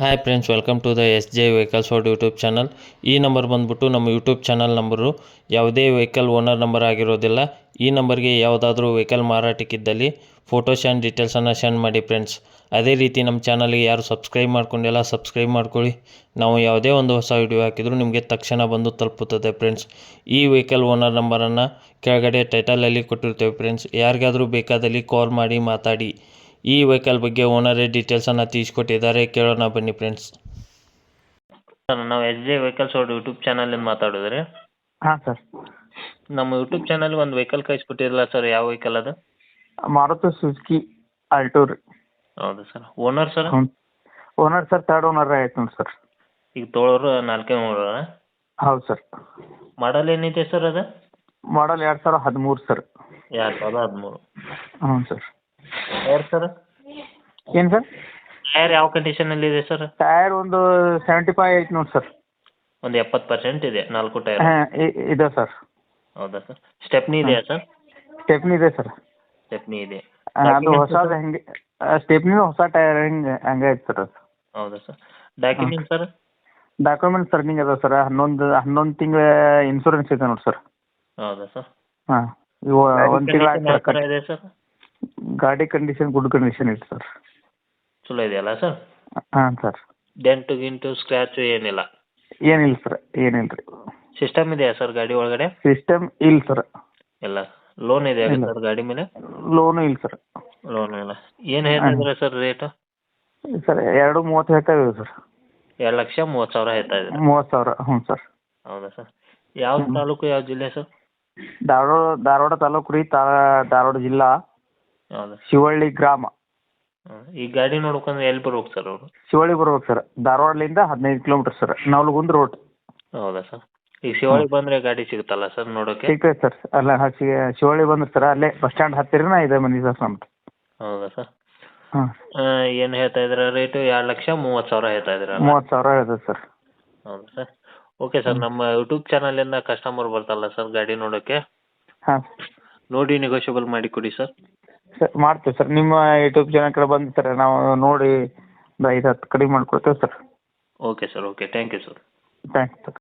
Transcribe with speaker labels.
Speaker 1: Hi friends welcome to the S J vehicles for YouTube channel ಈ number ಬಂದ್ಬಿಟ್ಟು ನಮ್ಮ YouTube channel number ಯಾವುದೇ vehicle owner number ಆಗಿರೋದಿಲ್ಲ. ಈ ನಂಬರ್ಗೆ ಯಾವುದಾದ್ರೂ ವೆಹಿಕಲ್ ಮಾರಾಟಕ್ಕಿದ್ದಲ್ಲಿ ಫೋಟೋ ಆ್ಯಂಡ್ ಡೀಟೇಲ್ಸನ್ನು ಸೆಂಡ್ ಮಾಡಿ ಫ್ರೆಂಡ್ಸ್ ಅದೇ ರೀತಿ ನಮ್ಮ ಚಾನಲ್ಗೆ ಯಾರು ಸಬ್ಸ್ಕ್ರೈಬ್ ಮಾಡ್ಕೊಂಡಿಲ್ಲ ಸಬ್ಸ್ಕ್ರೈಬ್ ಮಾಡ್ಕೊಳ್ಳಿ. ನಾವು ಯಾವುದೇ ಒಂದು ಹೊಸ ವಿಡಿಯೋ ಹಾಕಿದರೂ ನಿಮಗೆ ತಕ್ಷಣ ಬಂದು ತಲುಪುತ್ತದೆ ಫ್ರೆಂಡ್ಸ್ ಈ ವೆಹಿಕಲ್ ಓನರ್ ನಂಬರನ್ನು ಕೆಳಗಡೆ ಟೈಟಲಲ್ಲಿ ಕೊಟ್ಟಿರ್ತೇವೆ ಫ್ರೆಂಡ್ಸ್ ಯಾರಿಗಾದರೂ ಬೇಕಾದಲ್ಲಿ ಕಾಲ್ ಮಾಡಿ ಮಾತಾಡಿ. ಈ ವೆಹಿಕಲ್ ಬಗ್ಗೆ ಓನರೇ ಡೀಟೇಲ್ಸನ್ನು ತಿಳಿಸ್ಕೊಟ್ಟಿದ್ದಾರೆ. ಕೇಳೋಣ ಬನ್ನಿ ಫ್ರೆಂಡ್ಸ್ ಸರ್ ನಾವು ಎಸ್ ಜೆ ವೆಹಿಕಲ್ಸ್ ಅವ್ರ ಯೂಟ್ಯೂಬ್ ಚಾನಲಿಂದ ಮಾತಾಡೋದ್ರಿ.
Speaker 2: ಹಾಂ ಸರ್.
Speaker 1: ನಮ್ಮ ಯೂಟ್ಯೂಬ್ ಚಾನಲ್ ಒಂದು ವೆಹಿಕಲ್ ಕಳಿಸ್ಬಿಟ್ಟಿರಲ್ಲ ಸರ್ ಯಾವ ವೆಹಿಕಲ್ ಅದು?
Speaker 2: ಮಾರುತಿ ಸುಜುಕಿ ಆಲ್ಟೋ ರೀ.
Speaker 1: ಹೌದು ಸರ್. Owner sir?
Speaker 2: ಹ್ಞೂ ಓನರ್ ಸರ್ ತರ್ಡ್ ಓನರ್ ಆಯ್ತು ನೋಡಿ ಸರ್.
Speaker 1: ಈಗ ತೋಳೋರು ನಾಲ್ಕೇ ಮೂರು
Speaker 2: ಹೌದು ಸರ್.
Speaker 1: ಮಾಡಲ್ ಏನಿದೆ ಸರ್ ಅದು?
Speaker 2: ಮಾಡಲ್ ಎರಡು ಸಾವಿರ ಹದಿಮೂರು ಸರ್.
Speaker 1: ಎರಡು ಸಾವಿರದ ಹದಿಮೂರು.
Speaker 2: ಹ್ಞೂ ಸರ್.
Speaker 1: ಟೈರ್ ಸರ್
Speaker 2: ಏನು ಸರ್
Speaker 1: ಟೈರ್ ಯಾವ ಕಂಡೀಷನಲ್ಲಿದೆ ಸರ್
Speaker 2: ಟೈರ್ ಒಂದು ಸೆವೆಂಟಿ ಫೈವ್ ಐತೆ ನೋಡಿ ಸರ್
Speaker 1: ಒಂದು ಎಪ್ಪತ್ತು ಪರ್ಸೆಂಟ್ ಇದೆ ನಾಲ್ಕು ಟೈರ್
Speaker 2: ಹಾಂ ಇದೆ ಸರ್
Speaker 1: ಹೌದಾ ಸರ್ ಸ್ಟೆಪ್ನಿ ಇದೆಯಾ ಸರ್
Speaker 2: ಸ್ಟೆಪ್ನಿ ಇದೆ ಸರ್
Speaker 1: ಸ್ಟೆಪ್ನಿ ಇದೆ.
Speaker 2: ಅದು ಹೊಸದು ಹೆಂಗೆ ಸ್ಟೆಪ್ನಿ ಹೊಸ ಟೈರ್ ಹೆಂಗೆ ಹಂಗೆ ಐತೆ ಸರ್ ಅದು.
Speaker 1: ಹೌದಾ sir document sir
Speaker 2: documents running ಅದ ಸರ್ ಹನ್ನೊಂದು ಹನ್ನೊಂದು ತಿಂಗಳ ಇನ್ಶೂರೆನ್ಸ್ ಇದೆ ನೋಡಿ ಸರ್
Speaker 1: ಹೌದಾ ಸರ್
Speaker 2: ಹಾಂ ಇವು ಒಂದು ತಿಂಗಳ
Speaker 1: ಇದೆ ಸರ್
Speaker 2: ಗಾಡಿ ಕಂಡೀಷನ್ ಗುಡ್ ಕಂಡೀಷನ್ ಇದೆ ಸರ್
Speaker 1: ಚಲೋ ಇದೆಯಲ್ಲ ಸರ್
Speaker 2: ಹಾಂ ಸರ್
Speaker 1: ಡೆಂಟು ಗಿಂಟು ಸ್ಕ್ರ್ಯಾಚು ಏನಿಲ್ಲ?
Speaker 2: ಏನಿಲ್ಲ ಸರ್ ಏನಿಲ್ಲ ರೀ.
Speaker 1: ಸಿಸ್ಟಮ್ ಇದೆಯಾ ಸರ್ ಗಾಡಿ ಒಳಗಡೆ?
Speaker 2: ಸಿಸ್ಟಮ್ ಇಲ್ಲ ಸರ್
Speaker 1: ಇಲ್ಲ. ಲೋನ್ ಇದೆಯಾ
Speaker 2: ಇಲ್ಲ.
Speaker 1: ಸರ್ ಗಾಡಿ ಮೇಲೆ?
Speaker 2: ಲೋನು ಇಲ್ಲ ಸರ್
Speaker 1: ಲೋನ್ ಇಲ್ಲ. ಏನು ಹೇಳ್ತಿದ್ರೆ ಸರ್ ರೇಟ್
Speaker 2: ಸರ್ ಎರಡು ಮೂವತ್ತು ಹೇಳ್ತಾ ಇದ್ದೀವಿ ಸರ್
Speaker 1: ಎರಡು ಲಕ್ಷ ಮೂವತ್ತು ಸಾವಿರ ಹೇಳ್ತಾ ಇದ್ದೀರಾ?
Speaker 2: ಮೂವತ್ತು ಸಾವಿರ ಹ್ಞೂ ಸರ್
Speaker 1: ಹೌದಾ ಸರ್ ಯಾವ. ತಾಲೂಕು ಯಾವ ಜಿಲ್ಲೆ ಸರ್
Speaker 2: ಧಾರವಾಡ ಧಾರವಾಡ ತಾಲೂಕು ರೀ ತಾ ಧಾರವಾಡ ಜಿಲ್ಲಾ.
Speaker 1: ಹೌದಾ.
Speaker 2: ಶಿವಳ್ಳಿ ಗ್ರಾಮ.
Speaker 1: ಈ ಗಾಡಿ ನೋಡ್ಬೇಕಂದ್ರೆ ಎಲ್ಲಿ ಬರ್ಬೇಕು ಸರ್ ಅವರು?
Speaker 2: ಶಿವಳ್ಳಿ ಬರ್ಬೇಕು ಸರ್. ಧಾರವಾಡಲಿಂದ ಹದಿನೈದು ಕಿಲೋಮೀಟರ್ ಸರ್. ನವಲಗುಂದ ರೋಡ್
Speaker 1: ಹೌದಾ ಸರ್? ಈಗ ಶಿವಳ್ಳಿ ಬಂದರೆ ಗಾಡಿ ಸಿಗುತ್ತಲ್ಲ ಸರ್ ನೋಡೋಕೆ?
Speaker 2: ಸಿಗ್ತದೆ ಸರ್. ಅಲ್ಲ ಹಾಂ ಶಿವಳ್ಳಿ ಬಂದ್ರೆ ಸರ್ ಅಲ್ಲೇ ಬಸ್ ಸ್ಟ್ಯಾಂಡ್ ಹತ್ತಿರನ ಇದೆ ಮನೆ ಸರ್ ನಮ್ದು
Speaker 1: ಹೌದಾ ಸರ್?
Speaker 2: ಹಾಂ.
Speaker 1: ಏನು ಹೇಳ್ತಾ ಇದ್ದೀರಾ ರೇಟು ಎರಡು ಲಕ್ಷ ಮೂವತ್ತು ಸಾವಿರ ಹೇಳ್ತಾ ಇದ್ದೀರಾ
Speaker 2: ಮೂವತ್ತು ಸಾವಿರ ಇದೆ ಸರ್.
Speaker 1: ಹೌದಾ ಸರ್? ಓಕೆ ಸರ್ ನಮ್ಮ ಯೂಟ್ಯೂಬ್ ಚಾನಲಿಂದ ಕಸ್ಟಮರ್ ಬರ್ತಲ್ಲ ಸರ್ ಗಾಡಿ ನೋಡೋಕ್ಕೆ
Speaker 2: ಹಾಂ.
Speaker 1: ನೋಡಿ ನೆಗೋಷಿಯಬಲ್ ಮಾಡಿ ಕೊಡಿ ಸರ್.
Speaker 2: ಸರ್ ಮಾಡ್ತೀವಿ ಸರ್. ನಿಮ್ಮ ಯೂಟ್ಯೂಬ್ ಚಾನಲ್ ಕಡೆ ಬಂದು ಸರ್ ನಾವು ನೋಡಿ ಒಂದು ಐದು ಹತ್ತು ಕಡಿಮೆ ಮಾಡ್ಕೊಡ್ತೇವೆ sir.
Speaker 1: Okay sir okay thank you sir
Speaker 2: thanks sir